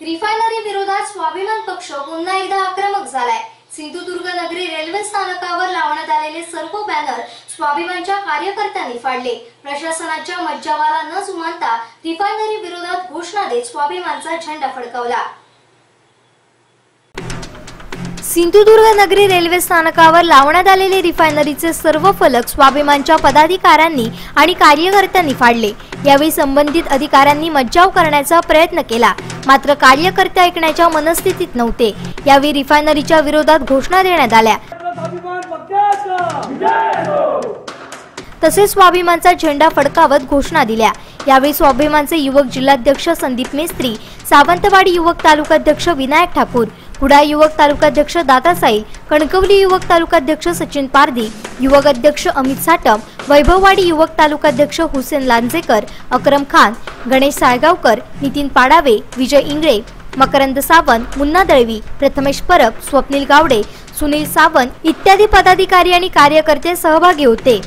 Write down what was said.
Refinery विरोधात स्वाभिमान पक्ष पुन्हा एकदा आक्रमक झालाय. सिंधुदुर्ग नगरी रेल्वे स्थानकावर लावण्यात आलेले सर्व बॅनर स्वाभिमानच्या कार्यकर्त्यांनी फाडले. प्रशासनाच्या मज्जावाला न जुमानता रिफायनरी विरोधात घोषणा देत स्वाभिमानचा झेंडा फडकवला. सिंधुदुर्ग नगरी रेल्वे स्थानकावर लावण्यात आलेले रिफायनरीचे सर्व फलक स्वाभिमानच्या पदाधिकाऱ्यांनी आणि कार्यकर्त्यांनी फाडले. यावेळी संबंधित अधिकाऱ्यांनी मज्जाव करण्याचा प्रयत्न केला. मात्र कार्यकर्ते ऐकण्याच्या मनस्थितीत नव्हते. यावेळी रिफायनरीच्या विरोधात घोषणा देण्यात आल्या. तसेच स्वाभिमानचा झेंडा फडकावत घोषणा दिल्या. यावेळी स्वाभिमानचे युवक जिल्हाध्यक्ष संदीप मेस्त्री सावंतवाडी युवक तालुकाध्यक्ष विनायक ठाकूर कुडाळ युवक तालुकाध्यक्ष दादासाई कणकवली युवक तालुकाध्यक्ष सचिन पारधी युवक अध्यक्ष अमित साटम वैभववाडी युवक तालुकाध्यक्ष हुसेन लांजेकर अक्रम खान गणेश साळगावकर नितीन पाडावे विजय इंगळे मकरंद सावंत मुन्ना दळवी प्रथमेश परब स्वप्नील गावडे सुनील सावंत इत्यादी पदाधिकारी आणि कार्यकर्ते सहभागी होते.